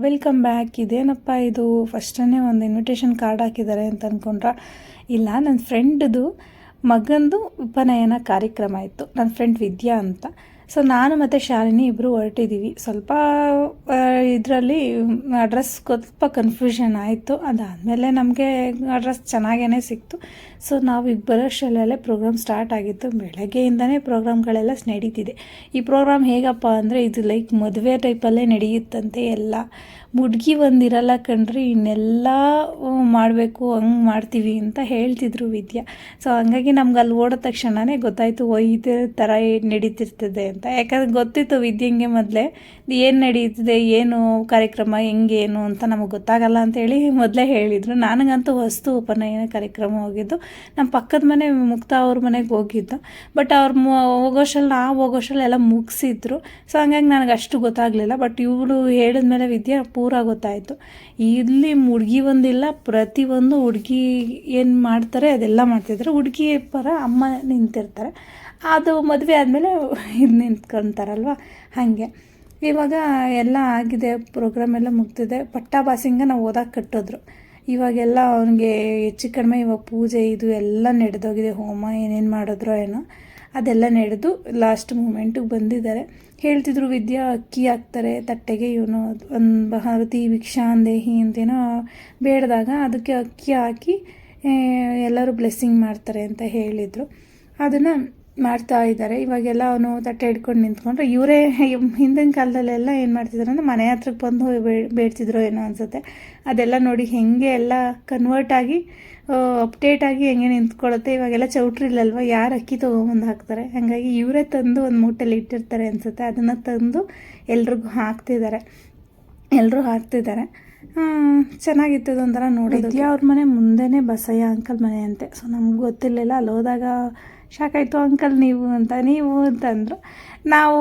Welcome back. ಇದೇನಪ್ಪ ಇದು? ಫಸ್ಟನ್ನೇ ಒಂದು ಇನ್ವಿಟೇಷನ್ ಕಾರ್ಡ್ ಹಾಕಿದ್ದಾರೆ ಅಂತ ಅಂದ್ಕೊಂಡ್ರ ಇಲ್ಲ ನನ್ನ ಫ್ರೆಂಡ್ದು ಮಗಂದು ಉಪನಯನ ಕಾರ್ಯಕ್ರಮ ಇತ್ತು. ನನ್ನ ಫ್ರೆಂಡ್ ವಿದ್ಯಾ ಅಂತ. ಸೊ ನಾನು ಮತ್ತು ಶಾಲಿನಿ ಇಬ್ಬರು ಹೊರಟಿದ್ದೀವಿ ಸ್ವಲ್ಪ ಇದರಲ್ಲಿ ಅಡ್ರೆಸ್ ಸ್ವಲ್ಪ ಕನ್ಫ್ಯೂಷನ್ ಆಯಿತು. ಅದಾದಮೇಲೆ ನಮಗೆ ಅಡ್ರೆಸ್ ಚೆನ್ನಾಗೇ ಸಿಕ್ತು. ಸೊ ನಾವು ಈಗ ಶಾಲೆಯಲ್ಲೇ ಪ್ರೋಗ್ರಾಮ್ ಸ್ಟಾರ್ಟ್ ಆಗಿತ್ತು ಬೆಳಗ್ಗೆಯಿಂದನೇ ಪ್ರೋಗ್ರಾಮ್ಗಳೆಲ್ಲ ನಡೀತಿದೆ. ಈ ಪ್ರೋಗ್ರಾಮ್ ಹೇಗಪ್ಪ ಅಂದರೆ, ಇದು ಲೈಕ್ ಮದುವೆ ಟೈಪಲ್ಲೇ ನಡೆಯುತ್ತಂತೆ ಎಲ್ಲ. ಮುಡ್ಗಿ ಒಂದಿರಲ್ಲ ಕಣ್ರಿ, ಇನ್ನೆಲ್ಲ ಮಾಡಬೇಕು, ಹಂಗೆ ಮಾಡ್ತೀವಿ ಅಂತ ಹೇಳ್ತಿದ್ರು ವಿದ್ಯಾ. ಸೊ ಹಂಗಾಗಿ ನಮ್ಗೆ ಅಲ್ಲಿ ಓಡೋ ತಕ್ಷಣವೇ ಗೊತ್ತಾಯಿತು, ಓ ಇದೇ ಥರ ನಡೀತಿರ್ತದೆ ಅಂತ. ಯಾಕಂದ್ರೆ ಗೊತ್ತಿತ್ತು ವಿದ್ಯಂಗೆ ಮೊದಲೇ ಏನು ನಡೀತಿದೆ, ಏನು ಕಾರ್ಯಕ್ರಮ ಹೆಂಗೆ ಏನು ಅಂತ ನಮಗೆ ಗೊತ್ತಾಗಲ್ಲ ಅಂತೇಳಿ ಮೊದಲೇ ಹೇಳಿದರು. ನನಗಂತೂ ಹೊಸ್ತು ಉಪನಯನ ಕಾರ್ಯಕ್ರಮ ಹೋಗಿದ್ದು. ನಮ್ಮ ಪಕ್ಕದ ಮನೆ ಮುಕ್ತ ಅವ್ರ ಮನೆಗೆ ಹೋಗಿದ್ದು. ಬಟ್ ಅವ್ರ ಹೋಗೋಷಲ್ಲಿ ನಾವು ಹೋಗೋಷಲ್ಲಿ ಎಲ್ಲ ಮುಗಿಸಿದ್ರು. ಸೊ ಹಂಗಾಗಿ ನನಗೆ ಅಷ್ಟು ಗೊತ್ತಾಗಲಿಲ್ಲ. ಬಟ್ ಇವರು ಹೇಳಿದ್ಮೇಲೆ ವಿದ್ಯೆ ಪೂರ ಗೊತ್ತಾಯಿತು. ಇಲ್ಲಿ ಹುಡುಗಿ ಒಂದಿಲ್ಲ, ಪ್ರತಿಯೊಂದು ಹುಡುಗಿ ಏನು ಮಾಡ್ತಾರೆ ಅದೆಲ್ಲ ಮಾಡ್ತಿದ್ರು. ಹುಡುಗಿ ಪರ ಅಮ್ಮ ನಿಂತಿರ್ತಾರೆ. ಅದು ಮದುವೆ ಆದಮೇಲೆ ಇದು ನಿಂತ್ಕೊತಾರಲ್ವ? ಹಾಗೆ. ಇವಾಗ ಎಲ್ಲ ಆಗಿದೆ ಪ್ರೋಗ್ರಾಮ್ ಎಲ್ಲ ಮುಗ್ದಿದೆ. ಪಟ್ಟಾಭಾಸಿಂಗ ನಾವು ಓದಕ್ಕೆ ಕಟ್ಟಿದ್ರು. ಇವಾಗೆಲ್ಲ ಅವನಿಗೆ ಹೆಚ್ಚು ಕಡಿಮೆ ಇವಾಗ ಪೂಜೆ ಇದು ಎಲ್ಲ ನಡೆದೋಗಿದೆ. ಹೋಮ ಏನೇನು ಮಾಡಿದ್ರೋ ಏನೋ, ಅದೆಲ್ಲ ನಡೆದು ಲಾಸ್ಟ್ ಮೂಮೆಂಟಿಗೆ ಬಂದಿದ್ದಾರೆ. ಹೇಳ್ತಿದ್ರು, ವಿದ್ಯಾ ಅಕ್ಕಿ ಹಾಕ್ತಾರೆ, ತಟ್ಟೆಗೆ ಇವನು ಒಂದು ಭಾರತಿ ಭಿಕ್ಷಾಂದೇಹಿ ಅಂತೇನೋ ಬೇಡದಾಗ ಅದಕ್ಕೆ ಅಕ್ಕಿ ಹಾಕಿ ಎಲ್ಲರೂ ಬ್ಲೆಸ್ಸಿಂಗ್ ಮಾಡ್ತಾರೆ ಅಂತ ಹೇಳಿದರು. ಅದನ್ನು ಮಾಡ್ತಾ ಇದ್ದಾರೆ. ಇವಾಗೆಲ್ಲ ಅವನು ತಟ್ಟೆ ಹಿಡ್ಕೊಂಡು ನಿಂತ್ಕೊಂಡ್ರೆ. ಇವರೇ ಹಿಂದಿನ ಕಾಲದಲ್ಲೆಲ್ಲ ಏನು ಮಾಡ್ತಿದ್ರು ಅಂದರೆ ಮನೆ ಹತ್ರಕ್ಕೆ ಬಂದು ಬೇಡ್ತಿದ್ರು ಏನೋ ಅನಿಸುತ್ತೆ. ಅದೆಲ್ಲ ನೋಡಿ ಹೇಗೆ ಎಲ್ಲ ಕನ್ವರ್ಟ್ ಆಗಿ ಅಪ್ಡೇಟ್ ಆಗಿ ಹೆಂಗೆ ನಿಂತ್ಕೊಳ್ಳುತ್ತೆ. ಇವಾಗೆಲ್ಲ ಚೌಟ್ರಿಲ್ಲಲ್ವ ಯಾರು ಅಕ್ಕಿ ತೊಗೊಂಬಂದು ಹಾಕ್ತಾರೆ? ಹಾಗಾಗಿ ಇವರೇ ತಂದು ಒಂದು ಮೂಟೆಲಿ ಇಟ್ಟಿರ್ತಾರೆ ಅನಿಸುತ್ತೆ. ಅದನ್ನು ತಂದು ಎಲ್ರಿಗೂ ಹಾಕ್ತಿದ್ದಾರೆ. ಎಲ್ಲರೂ ಹಾಕ್ತಿದ್ದಾರೆ. ಚೆನ್ನಾಗಿತ್ತು ಒಂಥರ ನೋಡಿದ್ಯಾ ಅವ್ರ ಮನೆ ಮುಂದೆನೇ ಬಸಯ್ಯ ಅಂಕಲ್ ಮನೆ ಅಂತೆ. ಸೊ ನಮ್ಗೆ ಗೊತ್ತಿರಲಿಲ್ಲ. ಅಲ್ಲಿ ಹೋದಾಗ ಶಾಕಾಯ್ತು ಅಂಕಲ್ ನೀವು ಅಂತ, ನೀವು ಅಂತಂದರು ನಾವು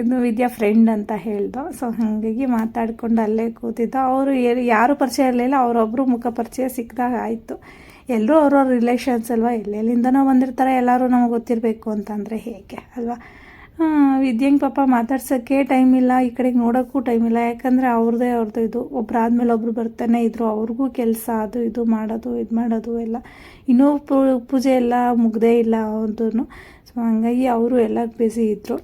ಇದು ವಿದ್ಯಾ ಫ್ರೆಂಡ್ ಅಂತ ಹೇಳ್ದು ಸೊ ಹಾಗಾಗಿ ಮಾತಾಡ್ಕೊಂಡು ಅಲ್ಲೇ ಕೂತಿದ್ದು, ಅವರು ಯಾರು ಪರಿಚಯ ಇರಲಿಲ್ಲ ಅವರೊಬ್ಬರು ಮುಖ ಪರಿಚಯ ಸಿಕ್ಕಿದಾಗ ಆಯಿತು. ಎಲ್ಲರೂ ಅವ್ರವ್ರ ರಿಲೇಷನ್ಸ್ ಅಲ್ವಾ, ಎಲ್ಲೆಲ್ಲಿಂದನೋ ಬಂದಿರ್ತಾರೆ, ಎಲ್ಲರೂ ನಮಗೆ ಗೊತ್ತಿರಬೇಕು ಅಂತಂದರೆ ಹೇಗೆ, ಅಲ್ವಾ? ವಿದ್ಯಂಗೆ ಪಾಪ ಮಾತಾಡ್ಸೋಕ್ಕೆ ಟೈಮ್ ಇಲ್ಲ, ಈ ಕಡೆಗೆ ನೋಡೋಕ್ಕೂ ಟೈಮ್ ಇಲ್ಲ. ಯಾಕಂದರೆ ಅವ್ರದ್ದೇ ಅವ್ರದ್ದು ಇದು. ಒಬ್ಬರಾದ್ಮೇಲೆ ಒಬ್ರು ಬರ್ತಾನೆ ಇದ್ರು. ಅವ್ರಿಗೂ ಕೆಲಸ ಅದು ಇದು ಮಾಡೋದು ಇದು ಮಾಡೋದು ಎಲ್ಲ. ಇನ್ನೂ ಪೂಜೆ ಎಲ್ಲ ಮುಗ್ದೇ ಇಲ್ಲ ಅವ್ರದ್ದು ಸೊ ಹಂಗಾಗಿ ಅವರು ಎಲ್ಲ ಬ್ಯುಸಿ ಇದ್ದರು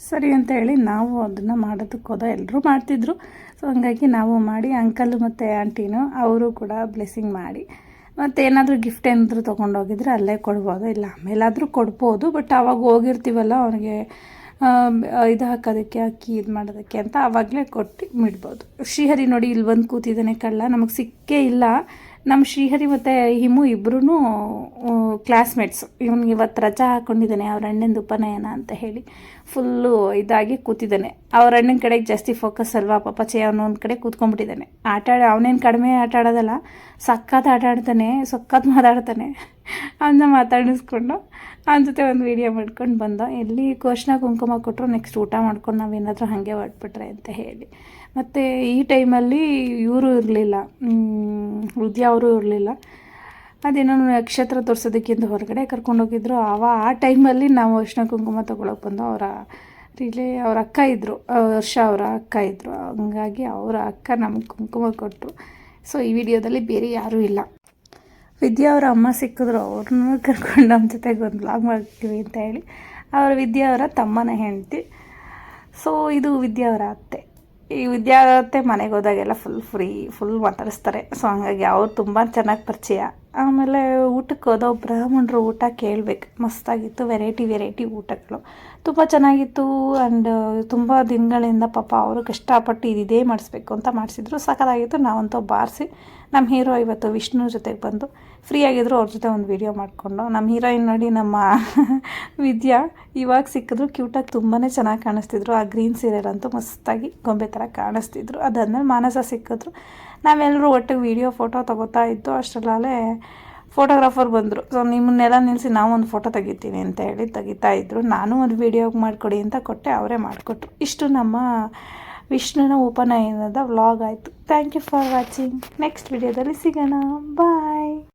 ಸರಿ ಅಂತ ಹೇಳಿ ನಾವು ಅದನ್ನು ಮಾಡೋದಕ್ಕೆ ಹೋದ ಎಲ್ಲರೂ ಮಾಡ್ತಿದ್ರು. ಸೊ ಹಂಗಾಗಿ ನಾವು ಮಾಡಿ ಅಂಕಲ್ ಮತ್ತು ಆಂಟಿನೂ ಅವರು ಕೂಡ ಬ್ಲೆಸ್ಸಿಂಗ್ ಮಾಡಿ. ಮತ್ತು ಏನಾದರೂ ಗಿಫ್ಟ್ ಏನಾದರೂ ತೊಗೊಂಡೋಗಿದ್ರೆ ಅಲ್ಲೇ ಕೊಡ್ಬೋದು. ಇಲ್ಲ, ಆಮೇಲಾದರೂ ಕೊಡ್ಬೋದು ಬಟ್ ಆವಾಗ ಹೋಗಿರ್ತೀವಲ್ಲ ಅವ್ರಿಗೆ ಇದು ಹಾಕೋದಕ್ಕೆ, ಅಕ್ಕಿ ಇದು ಮಾಡೋದಕ್ಕೆ ಅಂತ ಆವಾಗಲೇ ಕೊಟ್ಟು ಬಿಡ್ಬೋದು. ಶ್ರೀಹರಿ ನೋಡಿ, ಇಲ್ಲಿ ಬಂದು ಕೂತಿದ್ದಾನೆ ಕಳ್ಳ, ನಮಗೆ ಸಿಕ್ಕೇ ಇಲ್ಲ. ನಮ್ಮ ಶ್ರೀಹರಿ ಮತ್ತು ಹಿಮು ಇಬ್ಬರೂ ಕ್ಲಾಸ್ಮೇಟ್ಸ್ ಇವನಿಗೆ ಇವತ್ತು ರಜಾ ಹಾಕ್ಕೊಂಡಿದ್ದಾನೆ ಅವ್ರ ಅಣ್ಣಂದು ಉಪನಯನ ಅಂತ ಹೇಳಿ. ಫುಲ್ಲು ಇದಾಗಿ ಕೂತಿದ್ದಾನೆ. ಅವ್ರ ಅಣ್ಣನ ಕಡೆಗೆ ಜಾಸ್ತಿ ಫೋಕಸ್ ಅಲ್ವಾ? ಪಾಪಚೆ ಅವನು ಒಂದು ಕಡೆ ಕೂತ್ಕೊಂಡ್ಬಿಟ್ಟಿದ್ದಾನೆ. ಆಟ ಅವನೇನು ಕಡಿಮೆ ಆಟ ಆಡೋದಲ್ಲ, ಸಖತ್ ಆಟ ಆಡ್ತಾನೆ, ಸಖತ್ ಮಾತಾಡ್ತಾನೆ. ಅವನ್ನ ಮಾತಾಡಿಸ್ಕೊಂಡು ಅವನ ಜೊತೆ ಒಂದು ವೀಡಿಯೋ ಮಾಡ್ಕೊಂಡು ಬಂದ. ಎಲ್ಲಿ ಕೋಶನ ಕುಂಕುಮ ಕೊಟ್ಟರು ನೆಕ್ಸ್ಟ್ ಊಟ ಮಾಡ್ಕೊಂಡು ನಾವೇನಾದರೂ ಹಾಗೆ ಹೊಟ್ಬಿಟ್ರೆ ಅಂತ ಹೇಳಿ. ಮತ್ತು ಈ ಟೈಮಲ್ಲಿ ಇವರು ಇರಲಿಲ್ಲ. ವಿದ್ಯಾ ಅವರು ಇರಲಿಲ್ಲ. ಅದೇನೋ ನಕ್ಷತ್ರ ತೋರಿಸೋದಕ್ಕಿಂತ ಹೊರಗಡೆ ಕರ್ಕೊಂಡೋಗಿದ್ರು ಅವ ಆ ಟೈಮಲ್ಲಿ ನಾವು ಅರ್ಶಿನ ಕುಂಕುಮ ತೊಗೊಳಕ್ಕೆ ಬಂದು ಅವರ ರಿಲೇ ಅವ್ರ ಅಕ್ಕ ಇದ್ದರು ವರ್ಷ ಅವರ ಅಕ್ಕ ಇದ್ದರು ಹಂಗಾಗಿ ಅವರ ಅಕ್ಕ ನಮಗೆ ಕುಂಕುಮ ಕೊಟ್ಟರು ಸೊ ಈ ವಿಡಿಯೋದಲ್ಲಿ ಬೇರೆ ಯಾರೂ ಇಲ್ಲ. ವಿದ್ಯಾ ಅವರ ಅಮ್ಮ ಸಿಕ್ಕಿದ್ರು ಅವ್ರನ್ನೂ ಕರ್ಕೊಂಡು ನಮ್ಮ ಜೊತೆಗೆ ಒಂದು ಬ್ಲಾಗ್ ಮಾಡ್ತೀವಿ ಅಂತ ಹೇಳಿ ಅವರ ವಿದ್ಯಾ ಅವರ ತಮ್ಮನ ಹೆಂಡ್ತಿ. ಸೊ ಇದು ವಿದ್ಯಾ ಅವರ ಅತ್ತೆ. ಈ ವಿದ್ಯಾ ಅತ್ತೆ ಮನೆಗೆ ಹೋದಾಗೆಲ್ಲ ಫುಲ್ ಫ್ರೀ ಫುಲ್ ಮಾತಾಡಿಸ್ತಾರೆ. ಸೊ ಹಂಗಾಗಿ ಅವ್ರು ತುಂಬ ಚೆನ್ನಾಗಿ ಪರಿಚಯ. ಆಮೇಲೆ ಊಟಕ್ಕೆ ಹೋದೋ ಬ್ರಾಹ್ಮಣರು ಊಟ ಕೇಳಬೇಕು. ಮಸ್ತಾಗಿತ್ತು. ವೆರೈಟಿ ವೆರೈಟಿ ಊಟಗಳು. ತುಂಬ ಚೆನ್ನಾಗಿತ್ತು ಆ್ಯಂಡ್ ತುಂಬ ದಿನಗಳಿಂದ ಪಾಪ ಅವರು ಕಷ್ಟಪಟ್ಟು ಇದೇ ಮಾಡಿಸ್ಬೇಕು ಅಂತ ಮಾಡಿಸಿದ್ರು. ಸಖತ್ತಾಗಿತ್ತು. ನಾವಂತೂ ಬಾರಿಸಿ. ನಮ್ಮ ಹೀರೋ ಇವತ್ತು ವಿಷ್ಣು ಜೊತೆಗೆ ಬಂದು ಫ್ರೀ ಆಗಿದ್ರು ಅವ್ರ ಜೊತೆ ಒಂದು ವೀಡಿಯೋ ಮಾಡಿಕೊಂಡು. ನಮ್ಮ ಹೀರೋಯಿನ್ ನೋಡಿ ನಮ್ಮ ವಿದ್ಯಾ, ಇವಾಗ ಸಿಕ್ಕಿದ್ರು ಕ್ಯೂಟಾಗಿ ತುಂಬಾ ಚೆನ್ನಾಗಿ ಕಾಣಿಸ್ತಿದ್ರು. ಆ ಗ್ರೀನ್ ಸೀರಿಯಲ್ ಅಂತೂ ಮಸ್ತಾಗಿ ಗೊಂಬೆ ಥರ ಕಾಣಿಸ್ತಿದ್ರು. ಅದಾದಮೇಲೆ ಮಾನಸ ಸಿಕ್ಕಿದ್ರು. ನಾವೆಲ್ಲರೂ ಒಟ್ಟಿಗೆ ವೀಡಿಯೋ ಫೋಟೋ ತೊಗೋತಾ ಇದ್ದು ಅಷ್ಟರಲ್ಲೇ ಫೋಟೋಗ್ರಾಫರ್ ಬಂದರು. ಸೊ ನಿಮ್ಮನ್ನೆಲ್ಲ ನಿಲ್ಲಿಸಿ ಒಂದು ಫೋಟೋ ತೆಗಿತೀನಿ ಅಂತ ಹೇಳಿ ತೆಗಿತಾ ಇದ್ರು. ನಾನು ಒಂದು ವೀಡಿಯೋ ಮಾಡಿಕೊಡಿ ಅಂತ ಕೊಟ್ಟೆ, ಅವರೇ ಮಾಡಿಕೊಟ್ರು. ಇಷ್ಟು ನಮ್ಮ ವಿಷ್ಣುನ ಉಪನಯನದ ವ್ಲಾಗ್ ಆಯಿತು. Thank you for watching next ವಿಡಿಯೋದಲ್ಲಿ ಸಿಗೋಣ. ಬಾಯ್